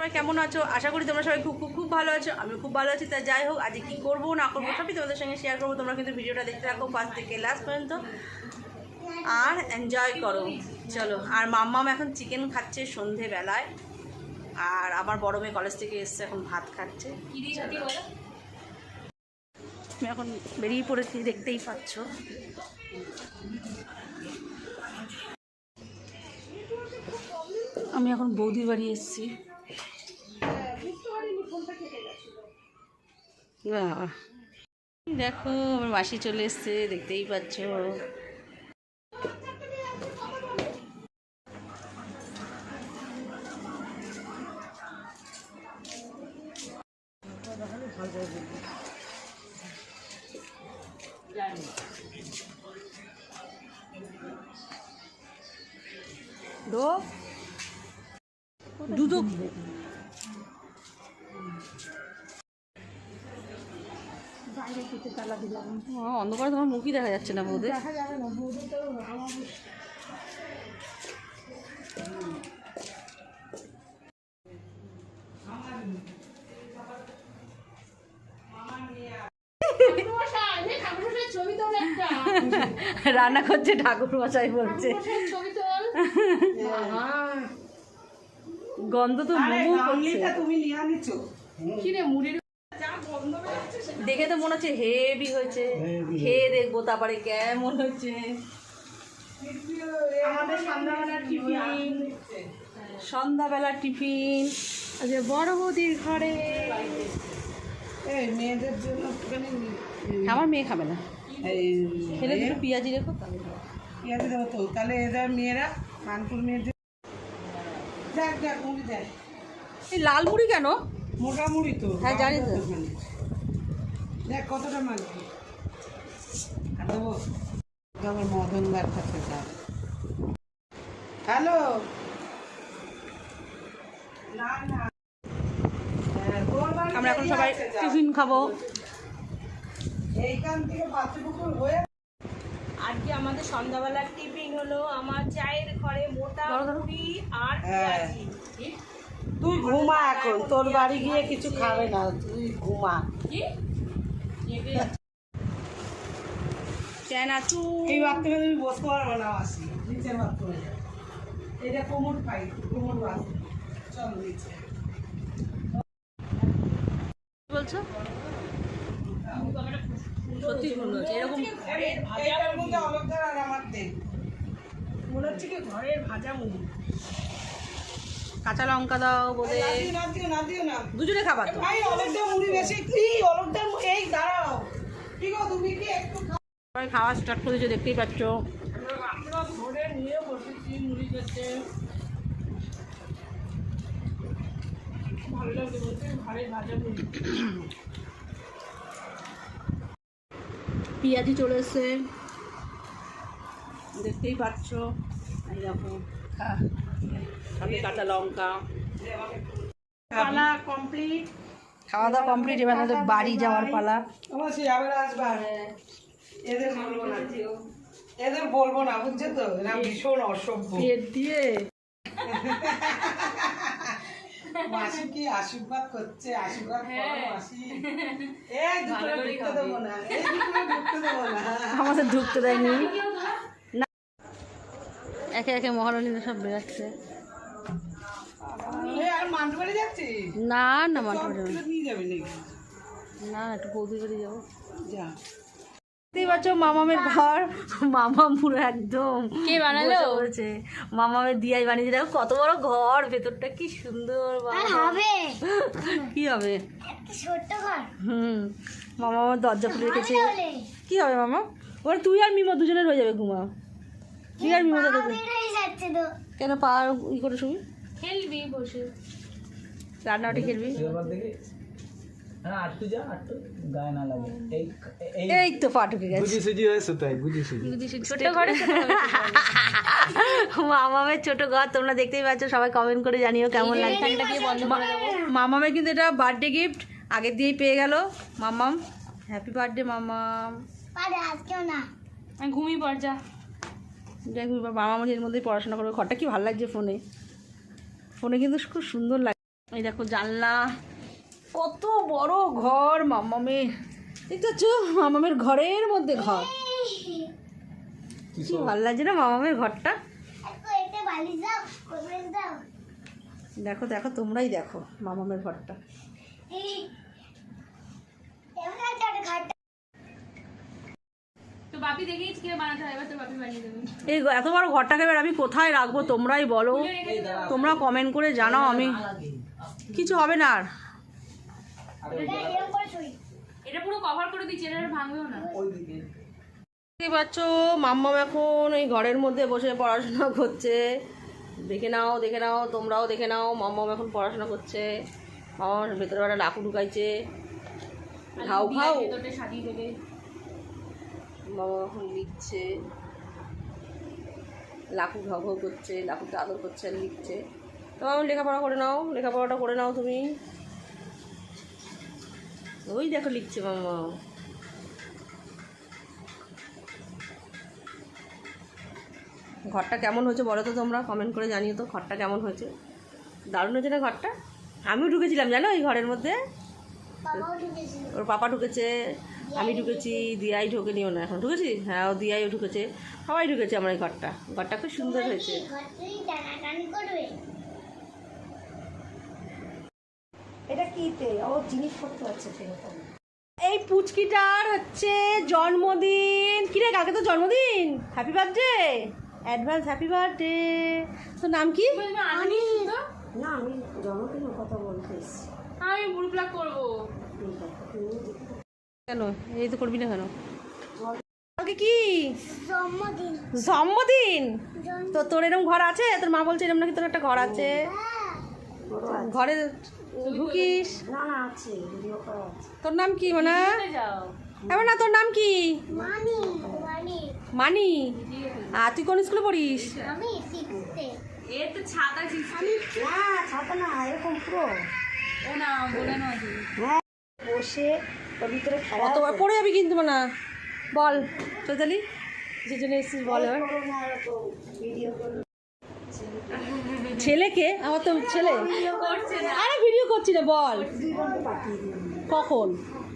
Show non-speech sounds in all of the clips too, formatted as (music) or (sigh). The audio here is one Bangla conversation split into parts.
তোমরা কেমন আছো? আশা করি তোমরা সবাই খুব খুব খুব ভালো আছো। আমি খুব ভালো আছি তা যাই হোক আজকে কী করব না করব সবই তোমাদের সঙ্গে শেয়ার করব। তোমরা কিন্তু ভিডিওটা দেখতে থাকো ফার্স্ট থেকে লাস্ট পর্যন্ত। আর এনজয় করো। চলো আর মাম্মাম এখন চিকেন খাচ্ছে সন্ধেবেলায়। আর আমার বড় মেয়ে কলেজ থেকে এসছে এখন ভাত খাচ্ছে। আমি এখন বেরিয়ে পড়েছি দেখতেই পাচ্ছ। আমি এখন বৌদির বাড়ি এসেছি। বাহ। দেখো আমার মাসি চলে এসছে দেখতেই পাচ্ছ। অন্ধকারে তোমার মুখই দেখা যাচ্ছে না বৌদি রান্না করছে ঠাকুর মশাই বলছে গন্ধ তো মোমো করছে। তুমি নিয়ে আনিছো। দেখে তো মনে হচ্ছে হেভি হয়েছে। খেয়ে দেখব তারপরে কেমন হচ্ছে। সন্ধ্যাবেলার টিফিন। সন্ধ্যাবেলা টিফিন। আজকে বড় বৌদির ঘরে। এই মেয়েদের জন্য আমার মেয়ে খাবে না। খেলে দুটো পেঁয়াজি রেখো পেঁয়াজ দেবো তো তাহলে এদের মেয়েরা মানপুর মেয়েদের দেখ দেখ মুড়ি দেখ। এই লাল মুড়ি কেন? মোটা মুড়ি তো হ্যাঁ, জানি তো। ওখানে। দেখ কতটা মানছি আর দেবো আমার মদনদার কাছে যা হ্যালো না না হ্যাঁ, আমরা এখন সবাই টিফিন খাব এইখান থেকে বাথরুম হয়ে আজকে আমাদের সন্ধ্যাবেলার টিফিন হলো আমার চায়ের ঘরে মোটা ধরো। আর হ্যাঁ। পেঁয়াজি ঠিক? তুই ঘুমা এখন তোর বাড়ি গিয়ে কিছু খাবে না তুই ঘুমা। এই বাথরুমে তুমি বসতে পারবে না আসি নিচের বাথরুমে এটা কোমর পাই কোমর বাস চল নিচে। বলছো? সত্যি সুন্দর এরকম মনে হচ্ছে কি ঘরের ভাজা মুড়ি। কাঁচা লঙ্কা দাও না। দুজনে খাবার তো? সবাই খাওয়া স্টার্ট করেছে দেখতেই পাচ্ছ। পেঁয়াজি চলে এসছে। দেখতেই পাচ্ছ। এই দেখো। সাথে কাঁচা লঙ্কা। পালা কমপ্লিট খাওয়া দাওয়া কমপ্লিট এবার আমাদের বাড়ি যাওয়ার পালা। আমার আবার আসবা। এদের বলব না। এদের বলব না বুঝছ তো? এরা ভীষণ অসভ্য। দিয়ে। মাসি কি আশীর্বাদ করছে? আশীর্বাদ করো মাসি। এই দুটো ঢুকতে দেবো না এই দুটো ঢুকতে দেবো না আমাদের ঢুকতে দেয়নি না একে একে মহারানীরা সব বেরাচ্ছে মান্টু বাড়ি না না নাকি? না একটু বৌদি বাড়ি যাব। যা। দেখতেই পাচ্ছ মামামের ঘর। মামাম পুরো একদম কে বানালো? মামামের দিয়াই বানিয়েছে। দেখো কত বড় ঘর ভেতরটা কি সুন্দর। হবে? কি হবে? ছোট্ট ঘর। হুম মামা আমার দরজা খুলে রেখেছে। কি হবে মামা? ওরা তুই আর মিমো দুজনে রয়ে যাবে ঘুমা আর কেন পা ই করে শুবি খেলবি বসে। রান্নাটি খেলবি? হ্যাঁ এই তো গেছে। ছোট ঘরে (laughs) মামামের ছোট ঘর তোমরা দেখতেই পাচ্ছ সবাই কমেন্ট করে জানিও কেমন লাগছে। মামামের কিন্তু এটা বার্থডে গিফট আগের দিয়েই পেয়ে গেল। মামাম হ্যাপি বার্থডে মামাম। পারে আজকেও না। আমি ঘুমিয়ে পড় যা। দেখ মামাম এর মধ্যেই পড়াশোনা করবে। ঘরটা কি ভালো লাগছে ফোনে? ফোনে কিন্তু খুব সুন্দর লাগে এই দেখো জানলা। কত বড় ঘর মামামের দেখতে পাচ্ছ? মামামের ঘরের মধ্যে ঘর। কি ভালো লাগছে না মামামের ঘরটা? দেখো দেখো, তোমরাই দেখো মামামের ঘরটা এই এমন একটা ঘাটটা তো বাপি দেখেই কি বানাতে হয়? এবার তো বাপি বানিয়ে দেবে। এই এত বড় ঘরটাকে এবার আমি কোথায় রাখব তোমরাই বলো? তোমরা কমেন্ট করে জানাও আমি। কিছু হবে না আর। এটা পুরো কভার করে দিচ্ছি এটা ভাঙবেও না। দেখতে পাচ্ছ মাম্মাম এখন এই ঘরের মধ্যে বসে পড়াশোনা করছে। দেখে নাও দেখে নাও তোমরাও দেখে নাও মাম্মাম এখন পড়াশোনা করছে। মামার ভেতরে একটা লাকু ঢুকাইছে। সাজিয়ে দেবে। মামা এখন লিখছে, লাকু ঘাউ করছে, লাকুকে আদর করছে আর লিখছে। তো মামা লেখাপড়া করে নাও, লেখাপড়াটা করে নাও তুমি। ওই দেখো লিখছে মামা ঘরটা কেমন হয়েছে বলো তো তোমরা কমেন্ট করে জানিও তো ঘরটা কেমন হয়েছে। দারুণ হয়েছে না ঘরটা? আমিও ঢুকেছিলাম জানো এই ঘরের মধ্যে? ওর পাপা ঢুকেছে আমি ঢুকেছি দিয়াই ঢোকেনিও না এখন। ঢুকেছি? হ্যাঁ ও দিয়াইও ঢুকেছে সবাই ঢুকেছে আমার এই ঘরটা। ঘরটা খুব সুন্দর হয়েছে। ঘরটাই টানাটানি করবে ও জিনিসপত্র আছে সেরকম। এই পুচকিটার হচ্ছে জন্মদিন। কিরে কালকে তো জন্মদিন? Happy birthday advance happy birthday তোর নাম কি? না আমি জন্মদিনের কথা বলতে আমি বুড়ো প্লাক করব। কেন? এই তো করবি না কেন? কি? জন্মদিন। জন্মদিন? তো তোর এরকম ঘর আছে? তোর মা বলছে এরকম নাকি তোর একটা ঘর আছে? হ্যাঁ। ঘরে ঢুকিস? না না আছে ভিডিও করা আছে। তোর নাম কি মানে? না তোর নাম কি? মানি মানি। মানি? আর তুই কোন স্কুলে পড়িস? আমি এ তো ছাতা না ছাতা না এরকম পুরো। ও না বলে না বসে ওর ভিতরে খেলা কতবার পড়ে যাবি কিন্তু না বল। চৈতালি যে জন্য এসেছিস বল এবার। ভিডিও করো ছেলেকে? আমার তো ছেলে। আরে ভিডিও করছি না বল। কখন?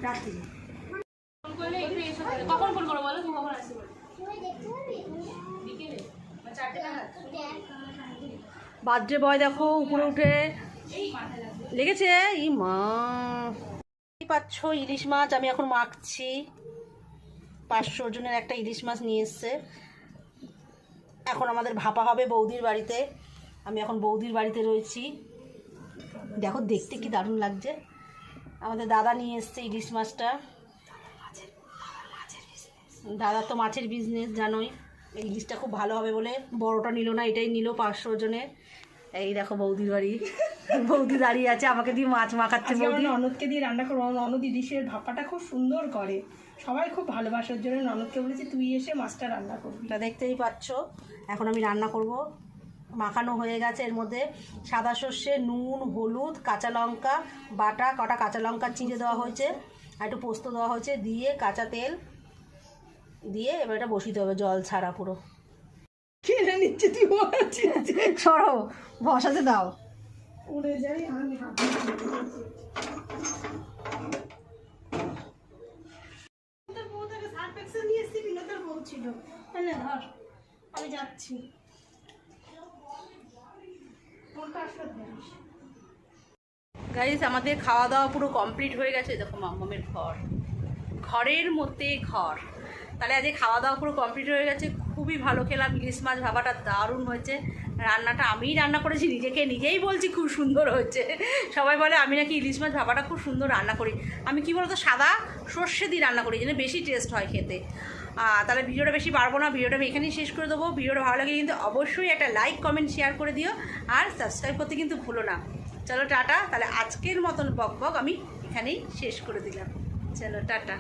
রাত্রি ফোন করলে একটু এসে করে কখন ফোন করব বলো তুমি কখন আসতে পারো তুমি দেখতে পারবি বিকেলে? বা চারটে নাগাদ? দেখ বার্থডে বয় দেখো উপরে উঠে। লেগেছে? ই মা পাচ্ছ? ইলিশ মাছ, আমি এখন মাখছি। পাঁচশো জনের একটা ইলিশ মাছ নিয়ে এসছে। এখন আমাদের ভাপা হবে বৌদির বাড়িতে। আমি এখন বৌদির বাড়িতে রয়েছি। দেখো, দেখতে কি দারুণ লাগছে। আমাদের দাদা নিয়ে এসছে ইলিশ মাছটা। দাদা তো মাছের বিজনেস জানোই। ইলিশটা খুব ভালো হবে বলে। বড়টা নিল না, এটাই নিল পাঁচশো জনের এই দেখো বৌদির বাড়ি। বৌদি দাঁড়িয়ে আছে আমাকে দিয়ে মাছ মাখাচ্ছে বৌদি। ননদকে দিয়ে রান্না করব। ননদ ইলিশের ভাপাটা খুব সুন্দর করে। সবাই খুব ভালোবাসার জন্য ননদকে বলেছি তুই এসে মাছটা রান্না করবি। তা দেখতেই পাচ্ছ এখন আমি রান্না করব। মাখানো হয়ে গেছে এর মধ্যে সাদা সর্ষে নুন হলুদ কাঁচা লঙ্কা বাটা কটা কাঁচা লঙ্কা চিঁড়ে দেওয়া হয়েছে আর একটু পোস্ত দেওয়া হয়েছে দিয়ে কাঁচা তেল দিয়ে এবার এটা বসিতে হবে জল ছাড়া পুরো। খেলে নিচ্ছে তুই সরো বসাতে দাও। উড়ে যাই আমি ছিল। ধর যাচ্ছি। গাইজ আমাদের খাওয়া দাওয়া পুরো কমপ্লিট হয়ে গেছে। দেখো মাম্মামের ঘর। ঘরের মধ্যে ঘর। তাহলে আজকে খাওয়া দাওয়া পুরো কমপ্লিট হয়ে গেছে। খুবই ভালো খেলাম, ইলিশ মাছ ভাবাটা দারুণ হয়েছে। রান্নাটা আমিই রান্না করেছি, নিজেকে নিজেই বলছি খুব সুন্দর হয়েছে। সবাই বলে, আমি নাকি ইলিশ মাছ ভাবাটা খুব সুন্দর রান্না করি। আমি কি বলতো, সাদা সর্ষে দিয়ে রান্না করি, যেন বেশি টেস্ট হয় খেতে। তাহলে ভিডিওটা বেশি পারব না, ভিডিওটা আমি এখানেই শেষ করে দেবো। ভিডিওটা ভালো লাগে কিন্তু অবশ্যই একটা লাইক, কমেন্ট, শেয়ার করে দিও। আর সাবস্ক্রাইব করতে কিন্তু ভুলো না। চলো টাটা, তাহলে আজকের মতন বক বক আমি এখানেই শেষ করে দিলাম। চলো টাটা।